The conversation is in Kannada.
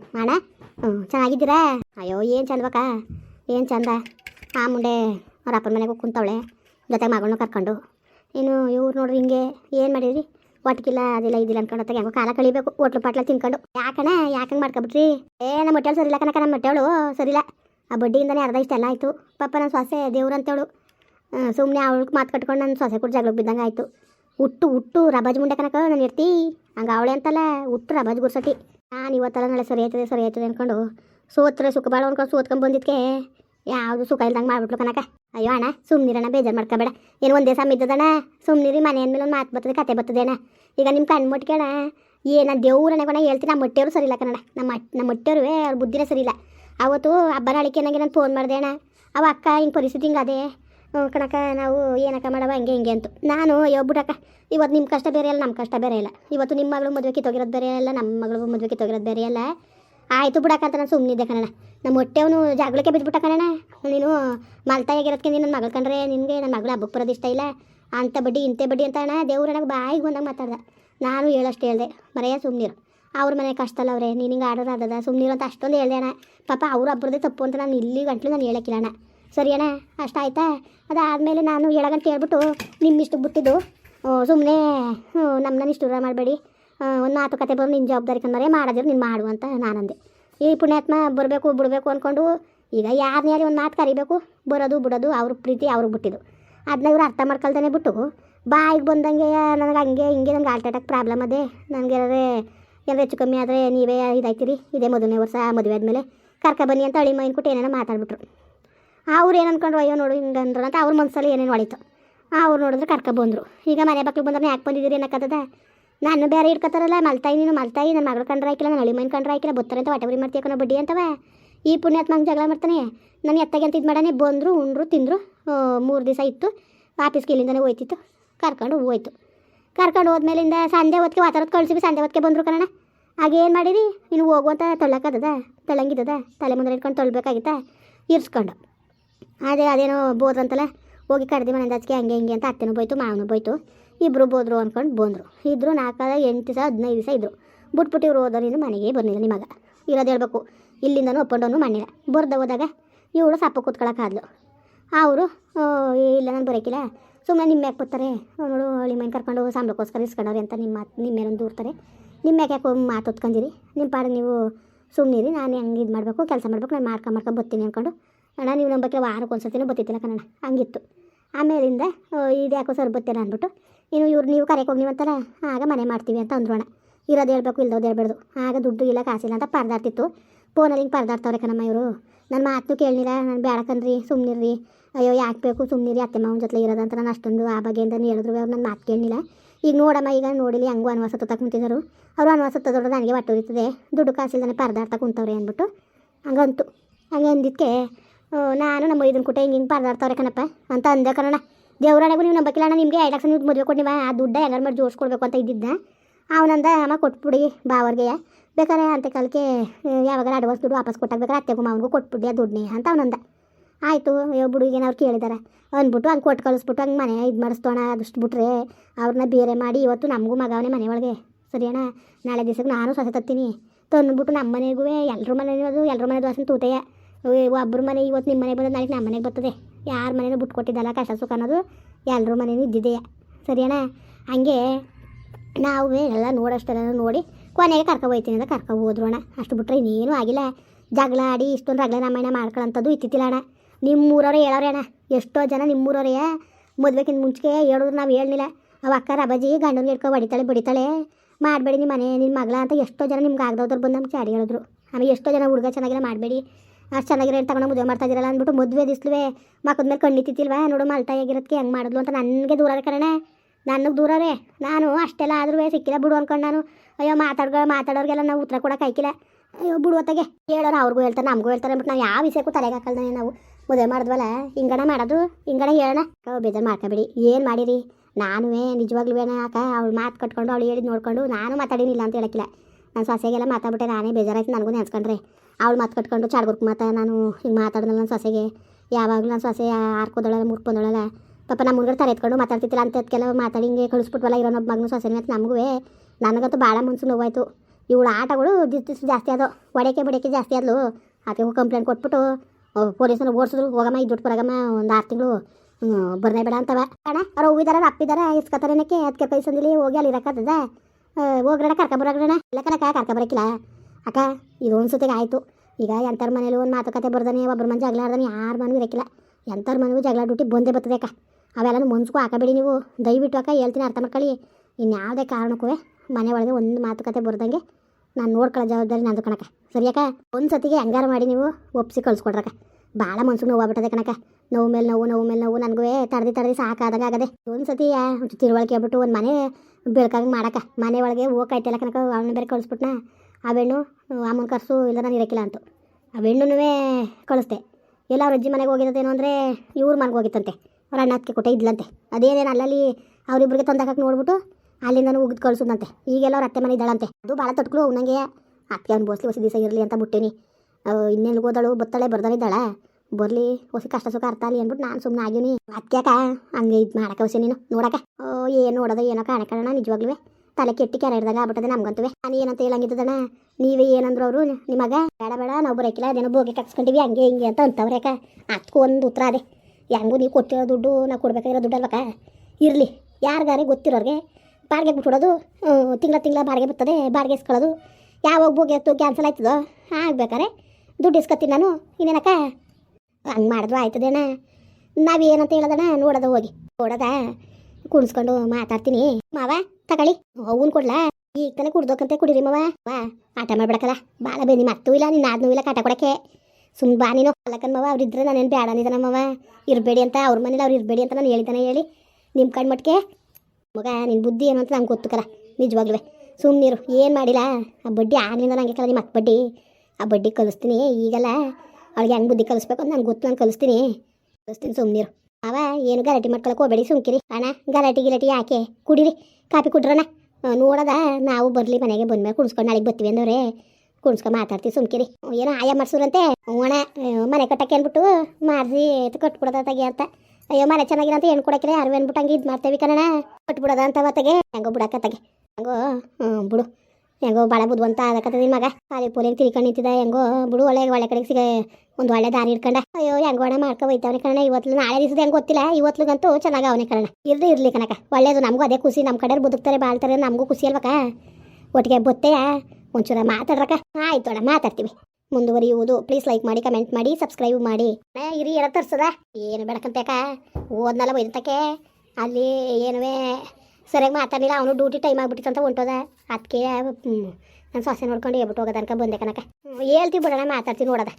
ಅಣ್ಣ ಹ್ಞೂ ಚೆನ್ನಾಗಿದ್ದೀರಾ? ಅಯ್ಯೋ, ಏನು ಚಂದವಕ್ಕ? ಏನು ಚಂದ? ಆ ಮುಂಡೆ ಅವ್ರ ಅಪ್ಪನ ಮನೆಗೆ ಹೋಗಿ ಕುಂತವಳೆ, ಜೊತೆಗೆ ಮಗಳನ್ನೂ ಕರ್ಕೊಂಡು. ಇನ್ನು ಇವ್ರು ನೋಡ್ರಿ ಹಿಂಗೆ ಏನು ಮಾಡಿದ್ರಿ? ಒಟ್ಟಿಗಿಲ್ಲ ಅದಿಲ್ಲ, ಇದಿಲ್ಲ ಅನ್ಕೊಂಡು ಹೆಂಗೋ ಕಾಲ ಕಳಿಬೇಕು, ಹೋಟ್ಲು ಪಾಟ್ಲ ತಿನ್ಕೊಂಡು. ಯಾಕಣ್ಣ, ಯಾಕಂಗೆ ಮಾಡ್ಕೊಬಿಟ್ರಿ? ಏ, ನಮ್ಮ ಹೊಟ್ಟೆಳು ಸರಿಲ್ಲ ಕನಕ ನಮ್ಮ ಹೊಟ್ಟೆವಳು ಸರಿಲ್ಲ ಆ ಬಡ್ಡಿಯಿಂದನೇ ಅರ್ಧ ಇಷ್ಟೆಲ್ಲ ಆಯಿತು. ಪಾಪ ನನ್ನ ಸೊಸೆ, ದೇವ್ರು ಅಂತೇಳು. ಸುಮ್ಮನೆ ಅವಳಿಗೆ ಮಾತು ಕಟ್ಕೊಂಡು ನನ್ನ ಸೊಸೆ ಕೂಡ ಜಗಳಕ್ಕೆ ಬಿದ್ದಂಗೆ ಆಯಿತು. ಹುಟ್ಟು ಹುಟ್ಟು, ರಬಾಜ್ ಮುಂಡೆ ಕನಕ ನಾನು ಇರ್ತಿ ಹಂಗೆ ಅವಳೆ ಅಂತಲ್ಲ, ಹುಟ್ಟು, ರಬಾಜ್ ಗುರ್ಸಟಿ ನಾನು ಇವತ್ತಲ್ಲ ನಾಳೆ ಸರಿ ಆಯ್ತದೆ ಸರಿ ಆಯ್ತದೆ ಅನ್ಕೊಂಡು ಸೋತ್ರೆ ಸುಖ ಬಾಳ ಅನ್ಕೊಂಡು ಸೋತ್ಕೊಂಡ್ ಬಂದಿದ್ಕೆ. ಯಾವುದು ಸುಖ ಇಲ್ದಂಗೆ ಮಾಡ್ಬಿಟ್ಲು ಕನಕ. ಅಯ್ಯೋ ಅಣ್ಣ ಸುಮ್ಮನಿರಣ್ಣ ಬೇಜಾರು ಮಾಡ್ಕೋಬೇಡ ಏನು ಒಂದೇ ಸಮ ಇದ್ದದಣ್ಣ? ಸುಮ್ಮನಿರಿ ಮನೆ ಅಂದ್ಮೇಲೆ ಒಂದು ಮಾತು ಬರ್ತದೆ, ಕತೆ ಬರ್ತದೆ ಈಗ ನಿಮ್ಮ ಕಣ್ಣು ಮುಟ್ಕೋಣ ಏನ ದೇವ್ರನ್ನ ಕೊಣ ಹೇಳ್ತೀನಿ ನಮ್ಮ ಮೊಟ್ಟೆಯವರು ಸರಿ ಇಲ್ಲ ಕನ್ನಡ ನಮ್ಮ ನಮ್ಮ ಮೊಟ್ಟೆಯವರು ಅವ್ರ ಬುದ್ಧಿನೇ ಸರಿ ಇಲ್ಲ. ಅವತ್ತು ಹಬ್ಬನ ಅಳಿಕೆ ನನಗೆ ನಾನು ಫೋನ್ ಮಾಡಿದೆ ಅಣ್ಣ. ಅವ ಅಕ್ಕ ಹಿಂಗೆ ಪರಿಸ್ಥಿತಿ ಹಿಂಗೆ ಅದೇ. ಕಣಕ ನಾವು ಏನಕ್ಕ ಮಾಡವ, ಹಂಗೆ ಹಿಂಗೆ ಅಂತ. ನಾನು ಬಿಡಕ್ಕ ಇವತ್ತು ನಿಮ್ಮ ಕಷ್ಟ ಬೇರೆ ಇಲ್ಲ ನಮ್ಮ ಕಷ್ಟ ಬೇರೆ ಇಲ್ಲ ಇವತ್ತು ನಿಮ್ಮ ಮಗಳು ಮದುವೆ ತೊಗಿರೋದು ಬೇರೆ ಇಲ್ಲ ನಮ್ಮ ಮಗಳು ಮದುವೆ ತೊಗಿರೋದು ಬೇರೆ ಇಲ್ಲ ಆಯಿತು ಬಿಡಕ್ಕಂತ ನಾನು ಸುಮ್ಮನಿದ್ದೆ ಕಣ ನಮ್ಮ ಹೊಟ್ಟೆವನು ಜಾಗಳಕ್ಕೆ ಬಿದ್ದುಬಿಟ್ಟ ಕಣಣ್ಣ. ನೀನು ಮಲ್ತಾಯಾಗಿರೋದಕ್ಕೆ ನೀನು ನನ್ನ ಮಗಳು ಕಂಡ್ರೆ ನಿನಗೆ ನನ್ನ ಮಗಳು ಹಬ್ಬಕ್ಕೆ ಬರೋದು ಇಷ್ಟ ಇಲ್ಲ. ಅಂಥ ಬಡ್ಡಿ ಇಂಥ ಬಡ್ಡಿ ಅಂತ ಅಣ್ಣ ದೇವ್ರು ನನಗೆ ಬಾಯಿಗೆ ಬಂದಂಗೆ ಮಾತಾಡ್ದೆ. ನಾನು ಹೇಳಷ್ಟು ಹೇಳ್ದೆ ಮರೆಯ ಸುಮ್ಮನಿರು ಅವ್ರ ಮನೆ ಕಷ್ಟ ಅಲ್ಲ ಅವರೇ, ನೀನು ಹಿಂಗೆ ಆಡೋದು ಅದದ ಸುಮ್ಮನಿರು ಅಂತ ಅಷ್ಟೊಂದು ಹೇಳ್ದೆ ಅಣ್ಣ. ಪಾಪ ಅವ್ರು ಹಬ್ಬರದೇ ತಪ್ಪು ಅಂತ ನಾನು ಇಲ್ಲಿ ಗಂಟ್ಲು ನಾನು ಹೇಳಕ್ಕಿಲ್ಲ ಅಣ್ಣ. ಸರಿ ಅಣ್ಣ ಅಷ್ಟಾಯ್ತಾ ಅದಾದಮೇಲೆ ನಾನು ಹೇಳಗಂತ ಹೇಳ್ಬಿಟ್ಟು ನಿಮ್ಮಿಷ್ಟು ಬಿಟ್ಟಿದ್ದು. ಸುಮ್ಮನೆ ನಮ್ಮನ್ನ ಇಷ್ಟು ಮಾಡಬೇಡಿ. ಒಂದು ಮಾತುಕತೆ ಬಂದು ನಿನ್ನ ಜವಾಬ್ದಾರಿ ಕಂದರೆ ಮಾಡೋದಿರು ನೀನು ಮಾಡು ಅಂತ ನಾನಂದೆ. ಈ ಪುಣ್ಯಾತ್ಮ ಬರಬೇಕು, ಬಿಡಬೇಕು ಅಂದ್ಕೊಂಡು ಈಗ ಯಾರನ್ನ ಯಾರು ಒಂದು ಮಾತು ಕರಿಬೇಕು? ಬರೋದು, ಬಿಡೋದು, ಅವ್ರ ಪ್ರೀತಿ ಅವ್ರಿಗೆ ಬಿಟ್ಟಿದ್ದು. ಅದನ್ನ ಇವರು ಅರ್ಥ ಮಾಡ್ಕೊಳ್ತಾನೆ ಬಿಟ್ಟು ಬಾಯಿಗೆ ಬಂದಂಗೆ ನನಗೆ ಹಂಗೆ, ಹಿಂಗೆ ನನಗೆ ಹಾರ್ಟ್ ಅಟ್ಯಾಕ್ ಪ್ರಾಬ್ಲಮ್ ಅದೇ. ನನಗೆ ಏನಾದ್ರು ಹೆಚ್ಚು ಕಮ್ಮಿ ಆದರೆ ನೀವೇ ಇದಾಯ್ತೀರಿ. ಇದೇ ಮೊದಲನೇ ವರ್ಷ, ಮದುವೆ ಆದಮೇಲೆ ಕರ್ಕ ಬನ್ನಿ ಅಂತ ಅಳಿ ಮೈನ್ ಕೊಟ್ಟು ಏನೇನೋ ಮಾತಾಡ್ಬಿಟ್ರು. ಅವ್ರು ಏನು ಅನ್ಕೊಂಡ್ರು, ಅಯ್ಯೋ ನೋಡು ಹಿಂಗೆ ಅಂದ್ರು ಅಂತ ಅವ್ರ ಮನಸ್ಸಲ್ಲಿ ಏನೇನು ಹೊಳಿತು ಅವ್ರು ನೋಡಿದ್ರೆ ಕರ್ಕ ಬಂದರು. ಈಗ ಮನೆ ಬಾಕ್ಲು ಬಂದ್ರೆ ಯಾಕೆ ಬಂದಿದ್ದೀರಿ ಅನ್ನಕ್ಕತ್ತದ ನಾನು ಬೇರೆ ಇಟ್ಕೊತಾರಲ್ಲ, ಮಲ್ತಾಯಿ ನೀನು ಮಲ್ತಾಯಿ ನನ್ನ ಮಗಳು ಕಂಡ್ರೆ ಹಾಕಿಲ್ಲ ನನ್ನ ಹಳಿಮೈನ ಕಂಡ್ರೆ ಹಾಕಿಲ್ಲ ಬರ್ತಾರೆ ಅಂತ ಹೊಟ್ಟೆ ಮಾಡ್ತೀಯ ಕೊನೋ ಬಡ್ಡಿ ಅಂತವೆ. ಈ ಪುಣ್ಯಾತ್ಮಂಗೆ ಜಗಳ ಮಾಡ್ತಾನೆ. ನಾನು ಎತ್ತಾಗೆ ಅಂತ ಇದು ಮಾಡಾನೆ, ಬಂದರು, ಉಂಡ್ರು, ತಿಂದರು ಮೂರು ದಿವಸ ಇತ್ತು. ಆಫೀಸ್ಗೆ ಇಲ್ಲಿಂದನೇ ಹೋಯ್ತಿತ್ತು. ಕರ್ಕೊಂಡು ಹೋಯ್ತು. ಕರ್ಕೊಂಡು ಹೋದ್ಮೇಲಿಂದ ಸಂಜೆ ಹೊತ್ತಿಗೆ ವಾತಾವರಣ ಕಳಿಸಿ ಸಂಜೆ ಹೊತ್ತಿಗೆ ಬಂದರು ಕಣ ಆಗೇನು ಮಾಡಿರಿ ನೀನು ಹೋಗುವಂತ ತೊಳ್ಳಕ್ಕದ ತಳಂಗಿದ್ದದ ತಲೆ ಮುಂದೆ ಇಟ್ಕೊಂಡು ತೊಳ್ಬೇಕಾಗಿತ್ತಾ, ಇರ್ಸ್ಕೊಂಡು. ಅದೇ, ಅದೇನೋ ಬೋದ್ರಂತಲ್ಲ ಹೋಗಿ ಕಡ್ದಿ ಮನೆ ಅಂದಾಜಿಗೆ ಹಂಗೆ, ಹಿಂಗೆ ಅಂತ ಅತ್ತೆನೂ ಬೋಯ್ತು, ಮಾವನು ಬೋಯ್ತು. ಇಬ್ಬರು ಬೋದ್ರು ಅಂದ್ಕೊಂಡು ಬಂದರು. ಇದ್ರು ನಾಲ್ಕದ ಎಂಟು ದಿವಸ ಹದಿನೈದು ದಿವಸ ಇದ್ರು. ಬಿಟ್ಬಿಟ್ಟು ಇವ್ರು ಹೋದರಿಂದ ಮನೆಗೆ ಬಂದಿಲ್ಲ ನಿಮಗ. ಇರೋದು ಹೇಳ್ಬೇಕು. ಇಲ್ಲಿಂದನೂ ಒಪ್ಪಂಡವನು ಮಣ್ಣಿಲ್ಲ ಬರ್ದ ಹೋದಾಗ ಇವಳು ಸಪ್ಪ ಕೂತ್ಕೊಳ್ಳೋಕ್ಕಾದ್ಲು ಅವರು ಇಲ್ಲ, ನಾನು ಬರೋಕಿಲ್ಲ. ಸುಮ್ಮನೆ ನಿಮ್ಮ ಯಾಕೆ ಬರ್ತಾರೆ ನೋಡು ಮನೆ ಕರ್ಕೊಂಡು ಸಂಬಳಕ್ಕೋಸ್ಕರ ಇಸ್ಕೊಂಡವ್ರೆ ಅಂತ ನಿಮ್ಮ ನಿಮ್ಮ ಮೇಲೊಂದು ದೂರ್ತಾರೆ. ನಿಮ್ಮ ಯಾಕೆ ಯಾಕೆ ಮಾತು ಹೊತ್ಕೊಂಡಿರಿ ನಿಮ್ಮ ಪಾಡಿಗೆ ನೀವು ಸುಮ್ಮನಿರಿ ನಾನು ಹೆಂಗೆ ಇದು ಮಾಡಬೇಕು, ಕೆಲಸ ಮಾಡಬೇಕು, ನಾನು ಮಾಡ್ಕೊಂಡು ಮಾಡ್ಕೊಂಡು ಬರ್ತೀನಿ ಅಂದ್ಕೊಂಡು ಅಣ್ಣ, ನೀವು ನಂಬಕ್ಕೆ ವಾರಕ್ಕೆ ಒಂದ್ಸತಿನೂ ಬತ್ತಿತ್ತಿಲ್ಲ ಕಣಣ್ಣ. ಹಂಗಿತ್ತು. ಆಮೇಲಿಂದ ಇದು ಯಾಕೋ ಸರ್ ಬತ್ತೇನ ಅಂದ್ಬಿಟ್ಟು, ಇನ್ನು ಇವ್ರು ನೀವು ಕರೆಗೆ ಹೋಗಿ ನೀವಂತಾರೆ ಆಗ ಮನೆ ಮಾಡ್ತೀವಿ ಅಂತ ಅಂದ್ರು ಅಣ್ಣ. ಇರೋದು ಹೇಳ್ಬೇಕು, ಇಲ್ದೋದು ಹೇಳ್ಬಾರ್ದು ಆಗ ದುಡ್ಡು ಇಲ್ಲ, ಕಾಸಿಲ್ಲ ಅಂತ ಪರದಾಡ್ತಿತ್ತು. ಫೋನಲ್ಲಿ ಹಿಂಗೆ ಪರದಾಡ್ತವ್ರೆ ಕಣಮ್ಮ ಇವರು. ನನ್ನ ಮಾತು ಕೇಳಲಿಲ್ಲ ನಾನು ಬೇಡಕನ್ರಿ ಸುಮ್ಮನಿರ್ರಿ ಅಯ್ಯೋ, ಯಾಕೆ ಬೇಕು ಸುಮ್ಮನಿರಿ ಅತ್ತೆ ಮಾವನ ಜೊತೆ ಇರೋದಂತ ನಾನು ಅಷ್ಟೊಂದು ಆ ಬಗೆಯಿಂದ ಹೇಳಿದ್ರು, ಅವ್ರು ನನ್ನ ಮಾತು ಕೇಳಲಿಲ್ಲ ಈಗ ನೋಡಮ್ಮ, ಈಗ ನೋಡಿಲಿ ಹಂಗೂ ಅನ್ವಾಸ ತಕ್ಕ ಕುಂತಿದ್ದರು. ಅವರು ಅನ್ವಾಸ ತೊಡೋದು ನನಗೆ ಒಟ್ಟು ಉರಿತದೆ. ದುಡ್ಡು ಕಾಸಿಲ್ದಾನೆ ಪರದಾಡ್ತಾ ಕುಂತವ್ರೆ ಅಂದ್ಬಿಟ್ಟು ಹಂಗಂತು. ಹಂಗೆ ಅಂದಿದ್ದಕ್ಕೆ ನಾನು ನಮ್ಮ ಇದನ್ನ ಕುಟ್ಟೆ ಹಿಂಗೆ ಪರದಾಡ್ತವ್ರೆ ಕಣಪ್ಪ. ಅಂತ ಅಂದೆ ಕಣಣ್ಣ ದೇವ್ರಾಣೆಗೂ ನೀವು ನಂಬಕ್ಕಿಲ್ಲ ಅಣ್ಣ, ನಿಮಗೆ ಐದು ಲಕ್ಷ ನೀವು ಮದುವೆ ಕೊಟ್ಟು ಆ ದುಡ್ಡ ಎಲ್ಲರ ಮಾಡಿ ಜೋಡಿಸ್ಕೊಡ್ಬೇಕು ಅಂತ ಇದ್ದಿದ್ದ. ಅವನಂದ, ಅಮ್ಮ, ಕೊಟ್ಬಿಡಿ ಬಾವರ್ಗೆ ಬೇಕಾದ್ರೆ ಅಂತ ಕಾಲಕ್ಕೆ ಯಾವಾಗ ಅಡ್ವಾನ್ಸ್ ದುಡ್ಡು ವಾಪಸ್ ಕೊಟ್ಟಾಗಬೇಕಾದ್ರೆ ಅತ್ತೆಗೂ ಮಾವನಿಗೂ ಕೊಟ್ಬಿಡಿ ಆ ದುಡ್ಡನ್ನೇ. ಅಂತ ಅವನಂದ. ಆಯಿತು ಬಿಡು ಅವ್ರು ಕೇಳಿದಾರೆ. ಅಂದ್ಬಿಟ್ಟು ಹಂಗೆ ಕೊಟ್ಟು ಕಳಿಸ್ಬಿಟ್ಟು ಹಂಗೆ ಮನೆ ಇದು ಮಾಡಿಸ್ತೋಣ ಅದಷ್ಟು ಬಿಟ್ರೆ ಅವ್ರನ್ನ ಬೇರೆ ಮಾಡಿ ಇವತ್ತು ನಮಗೂ ಮಗವನೇ ಮನೆ ಒಳಗೆ. ಸರಿ ನಾಳೆ ದಿವಸಕ್ಕೆ ನಾನು ಸೊಸೆ ತತ್ತೀನಿ. ತಂದ್ಬಿಟ್ಟು ನಮ್ಮ ಮನೆಗೂ ಎಲ್ಲರ ಮನೆಯದು ಎಲ್ಲರ ಮನೆ ದೋಸೆ ಒಬ್ಬರ ಮನೆ, ಇವತ್ತು ನಿಮ್ಮ ಮನೆಗೆ ಬಂದ ನಾಳೆ ನಮ್ಮ ಮನೆಗೆ ಬರ್ತದೆ. ಯಾರ ಮನೇನೂ ಬಿಟ್ಟು ಕೊಟ್ಟಿದ್ದಲ್ಲ ಕಷ್ಟ ಸುಖ ಅನ್ನೋದು. ಎಲ್ಲರ ಮನೇನೂ ಇದ್ದಿದೆಯಾ ಸರಿ ಅಣ್ಣ ಹಂಗೆ ನಾವು ಎಲ್ಲ ನೋಡೋಷ್ಟೆಲ್ಲ ನೋಡಿ ಕೊನೆಗೆ ಕರ್ಕೊ ಹೋಯ್ತೀನಿ ಅಂತ ಕರ್ಕೊ ಹೋದ್ರು ಅಣ್ಣ. ಅಷ್ಟು ಬಿಟ್ರೆ ಇನ್ನೇನು ಆಗಿಲ್ಲ. ಜಗಳ ಆಡಿ ಇಷ್ಟೊಂದು ರಗಳೆ ರಾಮಾಯಣ ಮಾಡ್ಕೊಳ್ಳೋಂಥದ್ದು ಇತ್ತಿತ್ತಿಲ್ಲ ಅಣ್ಣ. ನಿಮ್ಮೂರವ್ರೆ ಹೇಳೋರೆ ಅಣ್ಣ. ಎಷ್ಟೋ ಜನ ನಿಮ್ಮೂರವ್ರೆ. ಮದ್ವೆಕ್ಕಿಂತ ಮುಂಚೆ ಹೇಳಿದ್ರು ನಾವು ಹೇಳಲಿಲ್ಲ ಅವ ಅಕ್ಕ, ರಬಾಜಿ ಗಂಡನ ಹಿಡ್ಕೊ ಹೊಡಿತಾಳೆ ಬಡಿತಾಳೆ. ಮಾಡಬೇಡಿ ನಿಮ್ಮ ಮನೆ ನಿಮ್ಮ ಮಗಳ ಅಂತ ಎಷ್ಟೋ ಜನ ನಿಮ್ಗೆ ಆಗದವ್ರು ಬಂದು ನಮ್ಮ ಚಾಡಿ ಹೇಳಿದ್ರು. ಆಮೇಲೆ ಎಷ್ಟೋ ಜನ ಹುಡುಗ ಚೆನ್ನಾಗಿಲ್ಲ, ಮಾಡಬೇಡಿ. ಅಷ್ಟು ಚೆನ್ನಾಗಿರೋ ತಗೊಂಡು ಮದುವೆ ಮಾಡ್ತಾ ಇದ್ದೀರಲ್ಲ ಅಂದ್ಬಿಟ್ಟು ಮದುವೆ ದಿಸ್ಲುವೆ. ಮಕ್ಕದ ಮೇಲೆ ಕಣ್ಣಿತ್ತಿಲ್ವಾ ನೋಡು ಮಲ್ತಾಯಾಗಿರೋದಕ್ಕೆ ಹೆಂಗೆ ಮಾಡಿದ್ಲು ಅಂತ ನನಗೆ ದೂರ ಕಣೆ. ನನಗೆ ದೂರವೇ ನಾನು ಅಷ್ಟೆಲ್ಲ ಆದ್ರೂ ಸಿಕ್ಕಿಲ್ಲ ಬಿಡು ಅಂದ್ಕೊಂಡು ನಾನು. ಅಯ್ಯೋ ಮಾತಾಡ್ಕೊ ಮಾತಾಡೋರಿಗೆಲ್ಲ ನಾವು ಉತ್ತರ ಕೊಡೋಕೆ ಆಯ್ಕಿಲ್ಲ ಅಯ್ಯೋ, ಬಿಡು ಹೊತ್ತಾಗೆ ಹೇಳೋರು ಅವ್ರಿಗೂ ಹೇಳ್ತಾರೆ, ನಮಗೂ ಹೇಳ್ತಾರೆ ಅಂದ್ಬಿಟ್ಟು ನಾವು ಯಾವ ವಿಷಯಕ್ಕೂ ತಲೆಗೆ ಹಾಕಲ್ದಾನೆ ನಾವು. ಮದುವೆ ಮಾಡಿದ್ವಲ್ಲ, ಹಿಂಗಣ ಮಾಡೋದು ಹಿಂಗಣ ಹೇಳೋಣ. ಬೇಜಾರು ಮಾಡ್ಕೊಬೇಡಿ. ಏನು ಮಾಡಿರಿ? ನಾನು ನಿಜವಾಗ್ಲೂ ಯಾಕ ಅವ್ಳು ಮಾತು ಕಟ್ಕೊಂಡು, ಅವಳು ಹೇಳಿದ್ ನೋಡ್ಕೊಂಡು ನಾನು ಮಾತಾಡಿನಿಲ್ಲ ಅಂತ ಹೇಳಕ್ಕಿಲ್ಲ. ನಾನು ಸೊಸೆಗೆಲ್ಲ ಮಾತಾಡ್ಬಿಟ್ಟೆ, ನಾನೇ ಬೇಜಾರಾಯ್ತು, ನನಗೂ ನೆನ್ಸ್ಕೊಂಡ್ರೆ. ಅವಳು ಮಾತು ಕಟ್ಕೊಂಡು ಚಾಡ್ಗುರ್ಕ್ ಮಾತಾ, ನಾನು ಹಿಂಗೆ ಮಾತಾಡಿದ್ನಲ್ಲ ನನ್ನ ಸೊಸೆಗೆ. ಯಾವಾಗಲೂ ನನ್ನ ಸೊಸೆ ಹಾರ್ಕೋದಳಲ್ಲ ಮುಟ್ಕೊಂಡೊಳಲ್ಲ ಪಾಪ ನಮ್ಮ ಮುಂದ್ಗಡೆ ತಲೆ ಎತ್ಕೊಂಡು ಮಾತಾಡ್ತಿದ್ದಿಲ್ಲ, ಅಂತ ಕೆಲವು ಮಾತಾಡಿ ಹಿಂಗೆ ಕಳಿಸ್ಬಿಟ್ವಲ್ಲ ಇರೋ ನಮ್ಮ ಮಗನ ಸೊಸೆನೇ ಅಂತ ನಮಗೂ ನನಗಂತೂ ಭಾಳ ಮನ್ಸು ನೋವಾಯ್ತು. ಇವಳು ಆಟಗಳು ದಿಸ್ ಜಾಸ್ತಿ ಆದವು. ಒಡೆಕೆ ಬಡಿಕೆ ಜಾಸ್ತಿ ಆದ್ಲು. ಅದಕ್ಕೆ ಕಂಪ್ಲೇಂಟ್ ಕೊಟ್ಬಿಟ್ಟು ಪೊಲೀಸರು ಓಡಿಸಿದ್ರು. ಹೋಗಮ್ಮ, ಇದು ದುಡ್ಡು ಬರಗಮ್ಮ, ಒಂದು ಆರು ತಿಂಗಳು ಬರ್ನೇ ಬೇಡ ಅಂತವ. ಅಣ್ಣ, ಅವ್ರು ಹೂವಿದಾರ, ಅಪ್ಪಿದಾರ ಇಸ್ಕತ್ತಾರೇನಕ್ಕೆ ಅದಕ್ಕೆ ಪೈಸಂದಿಲಿ ಹೋಗಿ ಅಲ್ಲಿ ಇರಕ್ಕದ ಹೋಗ್ರಣ ಕರ್ಕೊಬರಗ್ರಣ ಇಲ್ಲ ಕಣಕ್ಕ ಕರ್ಕೊಬರಕ್ಕಿಲ್ಲ ಅಕ್ಕ, ಇದು ಒಂದು ಸತಿಗೆ ಆಯಿತು. ಈಗ ಎಂಥರ ಮನೇಲಿ ಒಂದು ಮಾತುಕತೆ ಬರ್ದಾನೆ ಒಬ್ಬರ ಮನೆ ಜಗಳ ಆಡ್ದಾನೆ ಯಾರ ಮನೆಗೂ ಇರಕ್ಕಿಲ್ಲ ಎಂಥವ್ರ ಮನೆಗೂ ಜಗಳ ಡ್ಯೂಟಿ ಬಂದೇ ಬರ್ತದೆ ಅಕ್ಕ. ಅವೆಲ್ಲನೂ ಮನ್ಸ್ಗೂ ಹಾಕಬೇಡಿ ನೀವು. ದಯವಿಟ್ಟು ಅಕ್ಕ, ಹೇಳ್ತೀನಿ ಅರ್ಥ ಮಾಡ್ಕೊಳ್ಳಿ. ಇನ್ಯಾವುದೇ ಕಾರಣಕ್ಕೂ ಮನೆ ಒಳಗೆ ಒಂದು ಮಾತುಕತೆ ಬರ್ದಂಗೆ ನಾನು ನೋಡ್ಕೊಳ್ಳೋ ಜವಾಬ್ದಾರಿ ನಾನು ಕಣಕ ಸರಿಯಾಕ ಒಂದು ಸತಿಗೆ ಹೆಂಗಾರ ಮಾಡಿ ನೀವು ಒಪ್ಸಿ ಕಳ್ಸ್ಕೊಡ್ರಕ್ಕ ಭಾಳ ಮನ್ಸಿಗೆ ನೋವು ಆಗ್ಬಿಟ್ಟದೆ ಕಣಕ ನೋವು ಮೇಲೆ ನೋವು ನೋವು ಮೇಲೆ ನೋವು ನನಗೂ ತಡೆದು ತಡೆದು ಸಾಕಾದಂಗೆ ಆಗದೆ. ಒಂದು ಸತಿ ತಿಳುವಳಿಕೆ ಆಗ್ಬಿಟ್ಟು ಒಂದು ಮನೆ ಬೆಳ್ಕಂಗೆ ಮಾಡಕ್ಕ. ಮನೆ ಒಳಗೆ ಹೋಗ್ಕಾಯ್ತಿಲ್ಲ ಕಣಕ ಅವನ ಬೇರೆ ಕಳಿಸ್ಬಿಟ್ನ? ಆ ಬೆಣ್ಣು ಅಮ್ಮನ ಕರ್ಸು ಇಲ್ಲ ನಾನು ಇರೋಕ್ಕಿಲ್ಲ ಅಂತು. ಆ ಬೆಣ್ಣುನೂ ಕಳಿಸ್ದೆ. ಎಲ್ಲ ಅವ್ರ ಅಜ್ಜಿ ಮನೆಗೆ ಹೋಗಿದ್ದೇನೋ ಅಂದರೆ ಇವ್ರ ಮನೆಗೆ ಹೋಗಿತ್ತಂತೆ. ಅವ್ರ ಅಣ್ಣ ಅದಕ್ಕೆ ಕೊಟ್ಟೆ ಇದ್ಲಂತೆ. ಅದೇನೇನು ಅಲ್ಲಲ್ಲಿ ಅವರಿಬ್ಬರಿಗೆ ತಂದಾಕಕ್ಕೆ ನೋಡ್ಬಿಟ್ಟು ಅಲ್ಲಿಂದನೂ ಉಗಿದು ಕಳಿಸೋದಂತೆ ಈಗೆಲ್ಲ ಅವ್ರ ಅತ್ತೆ ಮನೆ ಇದ್ದಾಳಂತೆ. ಅದು ಭಾಳ ತಟ್ಕಳು ನನಗೆ ಅತ್ತೆ ಬೋಸ್ಲಿ ಹೊಸ ದಿವಸ ಇರಲಿ ಅಂತ ಬಿಟ್ಟೇನಿ. ಇನ್ನೆಲ್ಲಿ ಹೋದಳು, ಬತ್ತಾಳೆ ಬರ್ದಾಳಿದ್ದಾಳ ಬರಲಿ, ಹೊಸ ಕಷ್ಟ ಸುಖ ಅರ್ಥ ಅಲ್ಲಿ ಅಂದ್ಬಿಟ್ಟು ನಾನು ಸುಮ್ಮನೆ ಆಗಿನಿ ಅತ್ಯಾಕ ಹಂಗೆ ಇದು ಮಾಡಕ್ಕೆ ಹೊಸ ನೀನು. ನೋಡಕ್ಕ ಓ, ಏನು ನೋಡೋದು ಏನೋ ಕಾಣಕಣ ನಿಜವಾಗ್ಲೂ ತಲೆ ಕೆಟ್ಟಿ ಕೆರೆ ಹಿಡ್ದಾಗ ಆಗ್ಬಿಟ್ಟದೆ ನಮ್ಗಂತುವೆ. ನಾನು ಏನಂತ ಹೇಳಂಗಿದ್ದದಣ್ಣ ನೀವೇ ಏನಂದ್ರು ಅವರು ನಿಮಗ? ಬೇಡ ಬೇಡ, ನಾವು ಬರೋಕಿಲ್ಲ ಅದೇನೋ ಬೋಗಿ ಕಟ್ಸ್ಕೊಂಡಿವಿ, ಹಂಗೆ ಹಿಂಗೆ ಅಂತ ಅಂತವ್ರೆ ಯಾಕೆ? ಅದಕ್ಕೂ ಒಂದು ಉತ್ತರ ಅದೇ. ಹೆಂಗೂ ನೀವು ಕೊಟ್ಟಿರೋ ದುಡ್ಡು, ನಾವು ಕೊಡ್ಬೇಕಾಗಿರೋ ದುಡ್ಡು ಅಲ್ವಕ್ಕ ಇರಲಿ. ಯಾರಿಗಾರೆ ಗೊತ್ತಿರೋರಿಗೆ ಬಾಡಿಗೆ ಬಿಟ್ಬಿಡೋದು ತಿಂಗಳ ತಿಂಗಳ ಬಾಡಿಗೆ ಬರ್ತದೆ, ಬಾಡಿಗೆ ಇಸ್ಕೊಳ್ಳೋದು. ಯಾವಾಗ ಬೋಗಿ ಎತ್ತು ಕ್ಯಾನ್ಸಲ್ ಆಯ್ತದೋ, ಆಗ್ಬೇಕಾರೆ ದುಡ್ಡು ಇಸ್ಕೊತೀನಿ ನಾನು. ಇನ್ನೇನಕ್ಕ? ಹಂಗೆ ಮಾಡಿದ್ರು ಆಯ್ತದೇಣ ನಾವೇನಂತ ಹೇಳೋದಣ್ಣ? ನೋಡೋದ ಹೋಗಿ. ನೋಡೋದ ಕುಣಿಸ್ಕೊಂಡು ಮಾತಾಡ್ತೀನಿ. ಮಾವ? ತಗೊಳ್ಳಿ. ಅವನ್ ಕೊಡ್ಲಾ? ಈಗ ತಾನೇ ಕುಡ್ದೋಕಂತೆ ಕುಡಿರಿ ಮವ. ವಾ, ಆಟ ಮಾಡ್ಬಿಡಕಲ್ಲ. ಬಾಳ ಬೇನಿ, ಮತ್ತೂ ಇಲ್ಲ, ನಿನ್ನ ಆದ್ನೂ ಇಲ್ಲ ಕಾಟ ಕೊಡಕ್ಕೆ. ಸುಮ್ ಬಾ ನೀನು. ಅಲ್ಲಕನ್ ಮವ, ಅವ್ರಿದ್ರೆ ನಾನೇನು ಬೇಡ ಅಂದಿದ್ದಾನ ಮವ. ಇರಬೇಡಿ ಅಂತ, ಅವ್ರ ಮನೇಲಿ ಅವ್ರು ಇರಬೇಡಿ ಅಂತ ನಾನು ಹೇಳಿದ್ದಾನೆ, ಹೇಳಿ. ನಿಮ್ಮ ಕಣ್ ಮಟ್ಕೆ. ಮಗ ನಿನ್ನ ಬುದ್ಧಿ ಏನು ಅಂತ ನಂಗೆ ಗೊತ್ತು ಕಲ. ನಿಜವಾಗ್ಲೂ ಸುಮ್ಮನಿರು ಏನು ಮಾಡಿಲ್ಲ? ಆ ಬಡ್ಡಿ ಆಗ್ಲಿಂದ ನನಗೆ ಕಲ ನಿಮ್ಮ ಬಡ್ಡಿ. ಆ ಬಡ್ಡಿ ಕಲಿಸ್ತೀನಿ, ಈಗಲ್ಲ. ಅವಳಿಗೆ ಹೆಂಗೆ ಬುದ್ಧಿ ಕಲಿಸ್ಬೇಕು ಅಂತ ನಂಗೆ ಗೊತ್ತು, ನಾನು ಕಲಿಸ್ತೀನಿ. ಕಲಿಸ್ತೀನಿ ಸುಮ್ಮನಿರು ಅವ ಏನು ಗಲಾಟೆ ಮಾಡ್ಕೊಳಕ್ಕೆ ಹೋಗ್ಬೇಡಿ, ಸುಮ್ಕಿರಿ. ಅಣ್ಣ, ಗಲಾಟೆ ಗಿಲಾಟಿ ಯಾಕೆ? ಕುಡಿರಿ. ಕಾಪಿ ಕುಡ್ರಣ ನೋಡದ ನಾವು ಬರಲಿ ಮನೆಗೆ ಬಂದ್ಮೇಲೆ ಕುಣಿಸ್ಕೊಂಡು ನಾಳೆಗೆ ಬರ್ತೀವಿ ಅಂದವ್ರೆ. ಕುಣಿಸ್ಕೊಂಡು ಮಾತಾಡ್ತೀವಿ ಸುಮ್ಕಿರಿ. ಏನೋ ಆಯ ಮಾಡ್ಸೂರಂತೆ? ಒಣ ಮನೆ ಕಟ್ಟಕ್ಕೆ ಅಂದ್ಬಿಟ್ಟು ಮಾರ್ಸಿ ಕಟ್ಬಿಡೋದ ತಗೆ ಅಂತ. ಅಯ್ಯೋ, ಮನೆ ಚೆನ್ನಾಗಿರೋ ಅಂತ ಏನು ಯಾರು ಅಂದ್ಬಿಟ್ಟು ಹಂಗೆ ಇದು ಮಾಡ್ತೇವೆ ಕಣ ಕಟ್ಬಿಡೋದ ಅಂತ ಅವತ್ತಗೆ. ಹೆಂಗೋ ತಗೆ ಹೆಂಗೋ ಹ್ಞೂ ಬಿಡು. ಹೆಂಗೋ ಭಾಳ ಬುದ್ಧಿವಂತ ಅದಕ್ಕೆ ನಿನ್ ಮಗ. ಖಾಲಿ ಪೋಲಿಗೆ ತಿರ್ಕೊಂಡು ನಿಂತಿದ್ದ ಹೆಂಗೋ. ಬಿಡು ಒಳ್ಳೆ ಒಳ್ಳೆ ಕಡೆಗೆ ಸಿಗ. ಒಂದು ಒಳ್ಳೆ ದಾರಿ ಇಟ್ಕೊಂಡ ಅಯ್ಯೋ ಹೆಂಗೋಣ ಮಾಡ್ಕೊ ಹೋಯ್ತವನೇ ಕಣ ಇವತ್ತು ನಾಳೆ ದಿವಸದ ಹೆಂಗೆ ಗೊತ್ತಿಲ್ಲ. ಇವತ್ತಿಗಂತೂ ಚೆನ್ನಾಗಿ ಅವನೇ ಕಣ ಇರ್ಲಿ ಇರ್ಲಿ ಕಣಕ. ಒಳ್ಳೇದು, ನಮಗೂ ಅದೇ ಖುಷಿ. ನಮ್ಮ ಕಡೆ ಬದುಕ್ತಾರೆ, ಬಾಳ್ತಾರೆ, ನಮಗೂ ಖುಷಿ ಅಲ್ವಕ ಒಟ್ಟಿಗೆ ಬೊತ್ತೆಯ? ಒಂಚೂರ ಮಾತಾಡ್ರಕ. ಆಯ್ತೋಣ ಮಾತಾಡ್ತೀವಿ. ಮುಂದುವರಿಯುವುದು. ಪ್ಲೀಸ್ ಲೈಕ್ ಮಾಡಿ ಕಮೆಂಟ್ ಮಾಡಿ ಸಬ್ಸ್ಕ್ರೈಬ್ ಮಾಡಿ. ಇರಿ ಎಲ್ಲ ತರ್ಸದ? ಏನು ಬೇಡಕಂತೇಕ ಓದ್ನಲ್ಲ ಒಯ್ದತಕ್ಕೆ ಅಲ್ಲಿ ಏನುವೆ ಸರಿಯಾಗಿ ಮಾತಾಡಲಿಲ್ಲ, ಅವನು ಡ್ಯೂಟಿ ಟೈಮ್ ಆಗ್ಬಿಟ್ಟಿತ್ತು ಅಂತ ಹೊಂಟೋದ. ಅದಕ್ಕೆ ನಾನು ಸೊಸೆ ನೋಡ್ಕೊಂಡು ಹೇಳ್ಬಿಟ್ಟು ಹೋಗೋದನ್ಕ ಬಂದೆ ಕನಕ ಹೇಳ್ತೀವಿ ಬಿಡೋಣ ಮಾತಾಡ್ತೀನಿ ನೋಡೋದ.